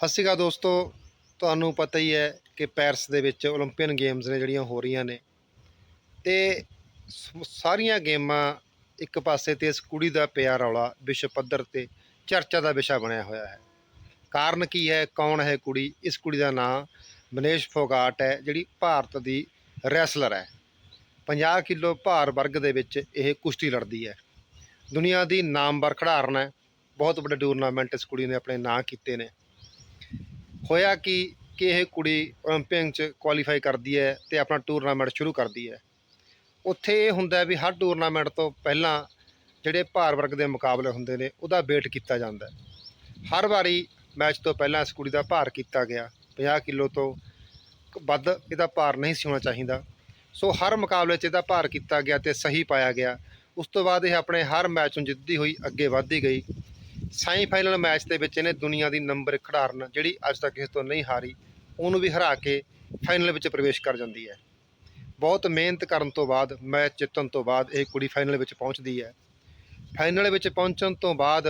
ਸਤਿ ਸ਼੍ਰੀ ਅਕਾਲ ਦੋਸਤੋ, ਤੁਹਾਨੂੰ ਪਤਾ ਹੀ ਹੈ ਕਿ ਪੈਰਿਸ ਦੇ ਵਿੱਚ 올림픽ਨ ਗੇਮਸ ਨੇ ਜਿਹੜੀਆਂ ਹੋ ਰਹੀਆਂ ਨੇ, ਤੇ ਸਾਰੀਆਂ ਗੇਮਾਂ ਇੱਕ ਪਾਸੇ ਤੇ ਇਸ ਕੁੜੀ ਦਾ ਪਿਆਰ ਰੌਲਾ, ਵਿਸ਼ਵ ਪੱਧਰ ਤੇ ਚਰਚਾ ਦਾ ਵਿਸ਼ਾ ਬਣਿਆ ਹੋਇਆ ਹੈ। ਕਾਰਨ ਕੀ ਹੈ, ਕੌਣ ਹੈ ਕੁੜੀ, ਇਸ ਕੁੜੀ ਦਾ ਨਾਮ ਮਨੇਸ਼ ਫੋਗਾਟ ਹੈ, ਜਿਹੜੀ ਭਾਰਤ ਦੀ ਰੈਸਲਰ ਹੈ। 50 ਕਿਲੋ ਭਾਰ ਵਰਗ ਦੇ ਵਿੱਚ ਇਹ ਕੁਸ਼ਤੀ ਲੜਦੀ ਹੈ। ਦੁਨੀਆ ਦੀ ਨਾਮਵਰ ਖਿਡਾਰਨ ਹੈ, ਬਹੁਤ ਵੱਡੇ ਟੂਰਨਾਮੈਂਟ ਇਸ ਕੁੜੀ ਨੇ ਆਪਣੇ ਨਾਂ ਕੀਤੇ ਨੇ। ਹੋਇਆ ਕਿ ਕਿ ਇਹ ਕੁੜੀ 올림픽 ਚ ਕੁਆਲੀਫਾਈ ਕਰਦੀ ਹੈ ਤੇ ਆਪਣਾ ਟੂਰਨਾਮੈਂਟ ਸ਼ੁਰੂ ਕਰਦੀ ਹੈ ਉੱਥੇ ਇਹ ਹੁੰਦਾ ਹੈ ਵੀ ਹਰ ਟੂਰਨਾਮੈਂਟ ਤੋਂ ਪਹਿਲਾਂ ਜਿਹੜੇ ਭਾਰ ਵਰਗ ਦੇ ਮੁਕਾਬਲੇ ਹੁੰਦੇ ਨੇ ਉਹਦਾ ਵੇਟ ਕੀਤਾ ਜਾਂਦਾ ਹੈ ਹਰ ਵਾਰੀ ਮੈਚ ਤੋਂ ਪਹਿਲਾਂ ਇਸ ਕੁੜੀ ਦਾ ਭਾਰ ਕੀਤਾ ਗਿਆ 50 ਕਿਲੋ ਤੋਂ ਵੱਧ ਇਹਦਾ ਭਾਰ ਨਹੀਂ ਸੀ ਹੋਣਾ ਚਾਹੀਦਾ ਸੋ ਹਰ ਮੁਕਾਬਲੇ 'ਚ ਇਹਦਾ ਭਾਰ ਕੀਤਾ ਗਿਆ ਤੇ ਸਹੀ ਪਾਇਆ ਗਿਆ ਉਸ ਤੋਂ ਬਾਅਦ ਇਹ ਆਪਣੇ ਹਰ ਮੈਚ ਨੂੰ ਜਿੱਤਦੀ ਹੋਈ ਅੱਗੇ ਵੱਧਦੀ ਗਈ ਸੈਮੀਫਾਈਨਲ ਮੈਚ ਦੇ ਵਿੱਚ ਇਹਨੇ ਦੁਨੀਆ ਦੀ ਨੰਬਰ ਖਿਡਾਰਨ ਜਿਹੜੀ ਅੱਜ ਤੱਕ ਕਿਸੇ ਤੋਂ ਨਹੀਂ ਹਾਰੀ, ਉਹਨੂੰ ਵੀ ਹਰਾ ਕੇ ਫਾਈਨਲ ਵਿੱਚ ਪ੍ਰਵੇਸ਼ ਕਰ ਜਾਂਦੀ ਹੈ। ਬਹੁਤ ਮਿਹਨਤ ਕਰਨ ਤੋਂ ਬਾਅਦ ਮੈਚ ਜਿੱਤਣ ਤੋਂ ਬਾਅਦ ਇਹ ਕੁੜੀ ਫਾਈਨਲ ਵਿੱਚ ਪਹੁੰਚਦੀ ਹੈ। ਫਾਈਨਲ ਵਿੱਚ ਪਹੁੰਚਣ ਤੋਂ ਬਾਅਦ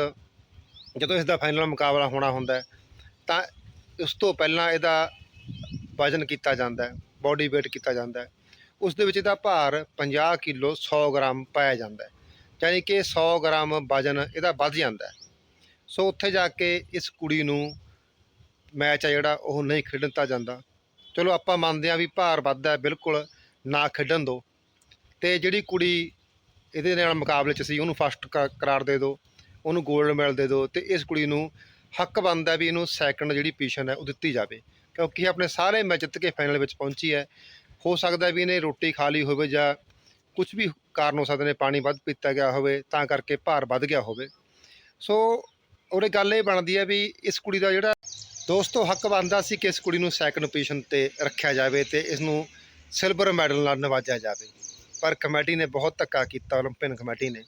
ਜਦੋਂ ਇਸ ਦਾ ਫਾਈਨਲ ਮੁਕਾਬਲਾ ਹੋਣਾ ਹੁੰਦਾ ਤਾਂ ਉਸ ਤੋਂ ਪਹਿਲਾਂ ਇਹਦਾ ਵਜ਼ਨ ਕੀਤਾ ਜਾਂਦਾ ਹੈ ਬਾਡੀ weight ਕੀਤਾ ਜਾਂਦਾ ਉਸ ਦੇ ਵਿੱਚ ਇਹਦਾ ਭਾਰ 50 ਕਿਲੋ 100 ਗ੍ਰਾਮ ਪਾਇਆ ਜਾਂਦਾ ਹੈ, ਯਾਨੀ ਕਿ 100 ਗ੍ਰਾਮ ਵਜ਼ਨ ਇਹਦਾ ਵੱਧ ਜਾਂਦਾ ਸੋ ਉੱਥੇ ਜਾ ਕੇ ਇਸ ਕੁੜੀ ਨੂੰ ਮੈਚ ਆ ਜਿਹੜਾ ਉਹ ਨਹੀਂ ਖੇਡਣ ਦਿੱਤਾ ਜਾਂਦਾ। ਚਲੋ ਆਪਾਂ ਮੰਨਦੇ ਆ ਵੀ ਭਾਰ ਵੱਧਦਾ ਹੈ, ਬਿਲਕੁਲ ਨਾ ਖੇਡਣ ਦਿਓ। ਤੇ ਜਿਹੜੀ ਕੁੜੀ ਇਹਦੇ ਨਾਲ ਮੁਕਾਬਲੇ 'ਚ ਸੀ, ਉਹਨੂੰ ਫਸਟ ਕਰਾਰ ਦੇ ਦਿਓ, ਉਹਨੂੰ 골ਡ ਮੈਡਲ ਦੇ ਦਿਓ ਤੇ ਇਸ ਕੁੜੀ ਨੂੰ ਹੱਕ ਬਣਦਾ ਵੀ ਇਹਨੂੰ ਸੈਕੰਡ ਜਿਹੜੀ ਪੋਜੀਸ਼ਨ ਹੈ, ਉਹ ਦਿੱਤੀ ਜਾਵੇ। ਕਿਉਂਕਿ ਇਹ ਆਪਣੇ ਸਾਰੇ ਮੈਚ ਜਿੱਤ ਕੇ ਫਾਈਨਲ ਵਿੱਚ ਪਹੁੰਚੀ ਹੈ। ਹੋ ਸਕਦਾ ਵੀ ਇਹਨੇ ਰੋਟੀ ਖਾ ਲਈ ਹੋਵੇ ਜਾਂ ਕੁਝ ਵੀ ਕਾਰਨ ਹੋ ਸਕਦੇ ਨੇ, ਪਾਣੀ ਵੱਧ ਪੀਤਾ ਗਿਆ ਹੋਵੇ, ਤਾਂ ਕਰਕੇ ਭਾਰ ਵੱਧ ਗਿਆ ਹੋਵੇ। ਸੋ ਉਹਨੇ ਗੱਲ ਇਹ ਬਣਦੀ ਹੈ ਵੀ ਇਸ ਕੁੜੀ ਦਾ ਜਿਹੜਾ ਦੋਸਤੋ ਹੱਕ ਬਣਦਾ ਸੀ ਕਿ ਇਸ ਕੁੜੀ ਨੂੰ ਸੈਕੰਡ ਪੋਜੀਸ਼ਨ ਤੇ ਰੱਖਿਆ ਜਾਵੇ ਤੇ ਇਸ ਨੂੰ ਸਿਲਵਰ ਮੈਡਲ ਨਾਲ ਨਵਾਜਿਆ ਜਾਵੇ। ਪਰ ਕਮੇਟੀ ਨੇ ਬਹੁਤ ਧੱਕਾ ਕੀਤਾ 올림픽 ਕਮੇਟੀ ਨੇ।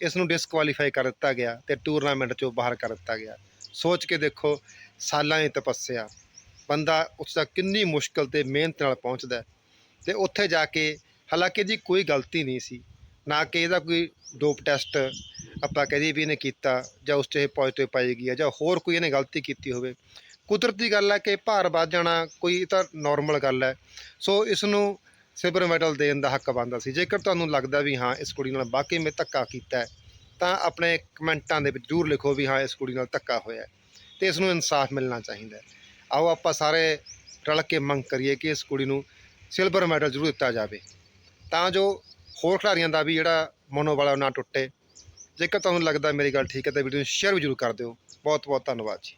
ਇਸ ਨੂੰ ਡਿਸਕੁਆਲੀਫਾਈ ਕਰ ਦਿੱਤਾ ਗਿਆ ਤੇ ਟੂਰਨਾਮੈਂਟ ਚੋਂ ਬਾਹਰ ਕਰ ਦਿੱਤਾ ਗਿਆ। ਸੋਚ ਕੇ ਦੇਖੋ, ਸਾਲਾਂ ਦੀ ਤਪੱਸਿਆ। ਬੰਦਾ ਉਸ ਦਾ ਕਿੰਨੀ ਮੁਸ਼ਕਲ ਤੇ ਮਿਹਨਤ ਨਾਲ ਪਹੁੰਚਦਾ ਤੇ ਉੱਥੇ ਜਾ ਕੇ ਹਾਲਾਂਕਿ ਜੀ ਕੋਈ ਗਲਤੀ ਨਹੀਂ ਸੀ। ਨਾ ਕਿ ਇਹਦਾ ਕੋਈ ਡੋਪ ਟੈਸਟ ਆਪਾਂ ਕਹਦੇ ਵੀ ਇਹਨੇ ਕੀਤਾ ਜਾਂ ਉਸ 'ਚ ਇਹ ਪੋਜ਼ਿਟਿਵ ਪਾਈ ਗਈ ਹੈ ਜਾਂ ਹੋਰ ਕੋਈ ਇਹਨੇ ਗਲਤੀ ਕੀਤੀ ਹੋਵੇ। ਕੁਦਰਤੀ ਗੱਲ ਹੈ ਕਿ ਭਾਰ ਵੱਧ ਜਾਣਾ ਕੋਈ ਤਾਂ ਨਾਰਮਲ ਗੱਲ ਹੈ ਸੋ ਇਸ ਨੂੰ ਸਿਲਵਰ ਮੈਡਲ ਦੇਣ ਦਾ ਹੱਕ ਬਣਦਾ ਸੀ। ਜੇਕਰ ਤੁਹਾਨੂੰ ਲੱਗਦਾ ਵੀ ਹਾਂ, ਇਸ ਕੁੜੀ ਨਾਲ ਵਾਕਈ ਮੈਂ ਧੱਕਾ ਕੀਤਾ ਹੈ, ਤਾਂ ਆਪਣੇ ਕਮੈਂਟਾਂ ਦੇ ਵਿੱਚ ਜ਼ਰੂਰ ਲਿਖੋ ਵੀ ਹਾਂ, ਇਸ ਕੁੜੀ ਨਾਲ ਧੱਕਾ ਹੋਇਆ ਹੈ ਤੇ ਇਸ ਨੂੰ ਇਨਸਾਫ ਮਿਲਣਾ ਚਾਹੀਦਾ ਆਓ ਆਪਾਂ ਸਾਰੇ ਰਲ ਕੇ ਮੰਗ ਕਰੀਏ ਕਿ ਇਸ ਕੁੜੀ ਨੂੰ ਸਿਲਵਰ ਮੈਡਲ ਜ਼ਰੂਰ ਦਿੱਤਾ ਜਾਵੇ। ਤਾਂ ਜੋ ਹੋਰ ਖਿਡਾਰੀਆਂ ਦਾ ਵੀ ਜਿਹੜਾ ਮਨੋਬਲ ਹੈ ਉਹ ਨਾ ਟੁੱਟੇ। ਜੇਕਰ ਤੁਹਾਨੂੰ ਲੱਗਦਾ ਮੇਰੀ ਗੱਲ ਠੀਕ ਹੈ ਤਾਂ ਵੀਡੀਓ ਨੂੰ ਸ਼ੇਅਰ ਵੀ ਜ਼ਰੂਰ ਕਰ ਦਿਓ। ਬਹੁਤ ਬਹੁਤ ਧੰਨਵਾਦ ਜੀ।